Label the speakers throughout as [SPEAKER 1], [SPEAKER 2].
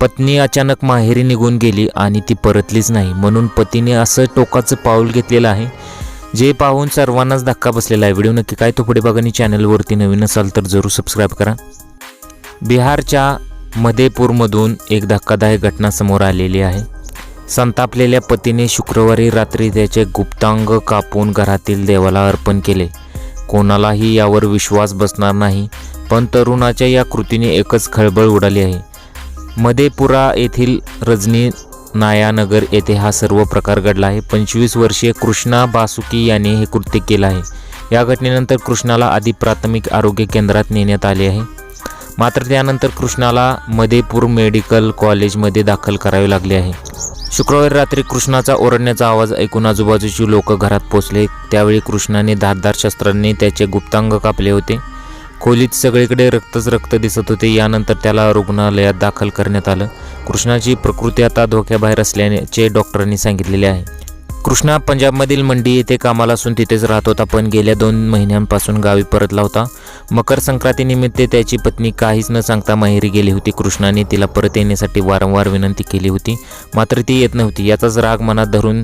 [SPEAKER 1] पत्नी अचानक माहेरी निघून गेली आणि ती परतलीच नाही. म्हणून पतीने असं टोकाचं पाऊल घेतलेलं आहे जे पाहून सर्वांनाच धक्का बसलेला आहे. व्हिडिओ नक्की काय तो पुढे बघा आणि चॅनलवरती नवीन असाल तर जरूर सबस्क्राईब करा. बिहारच्या मधेपूरमधून एक धक्कादायक घटना समोर आलेली आहे. संतापलेल्या पतीने शुक्रवारी रात्री त्याचे गुप्तांग कापून घरातील देवाला अर्पण केले. कोणालाही यावर विश्वास बसणार नाही पण तरुणाच्या या कृतीने एकच खळबळ उडाली आहे. मधेपुरा येथील रजनी नायानगर येथे हा सर्व प्रकार घडला आहे. पंचवीस वर्षीय कृष्णा बासुकी याने हे कृत्य केलं आहे. या घटनेनंतर कृष्णाला आधी प्राथमिक आरोग्य केंद्रात नेण्यात आले आहे. मात्र त्यानंतर कृष्णाला मधेपूर मेडिकल कॉलेजमध्ये दाखल करावे लागले आहे. शुक्रवारी रात्री कृष्णाचा ओरडण्याचा आवाज ऐकून आजूबाजूची लोक घरात पोचले त्यावेळी कृष्णाने धारदार शस्त्रांनी त्याचे गुप्तांग कापले होते. खोलीत सगळीकडे रक्तच रक्त दिसत होते. यानंतर त्याला रुग्णालयात दाखल करण्यात आलं. कृष्णाची प्रकृती आता धोक्याबाहेर असल्याचे डॉक्टरांनी सांगितलेले आहे. कृष्णा पंजाबमधील मंडी येथे कामाला असून तिथेच राहत होता पण गेल्या दोन महिन्यांपासून गावी परतला होता. मकर संक्रांतीनिमित्त त्याची पत्नी काहीच न सांगता माहेरी गेली होती. कृष्णाने तिला परत येण्यासाठी वारंवार विनंती केली होती. मात्र ती येत नव्हती. याचाच राग मनात धरून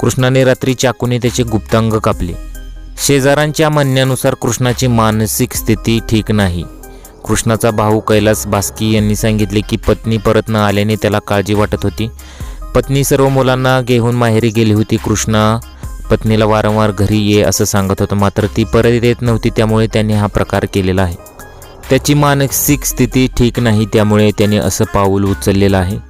[SPEAKER 1] कृष्णाने रात्री चाकूने त्याचे गुप्तांग कापले. शेजारांच्या म्हणण्यानुसार कृष्णाची मानसिक स्थिती ठीक नाही. कृष्णाचा भाऊ कैलास भास्की यांनी सांगितले की पत्नी परत न आल्याने त्याला काळजी वाटत होती. पत्नी सर्व मुलांना घेऊन माहेरी गेली होती. कृष्णा पत्नीला वारंवार घरी ये असं सांगत होतं. मात्र ती परत येत नव्हती त्यामुळे त्याने हा प्रकार केलेला आहे. त्याची मानसिक स्थिती ठीक नाही त्यामुळे त्याने असं पाऊल उचललेलं आहे.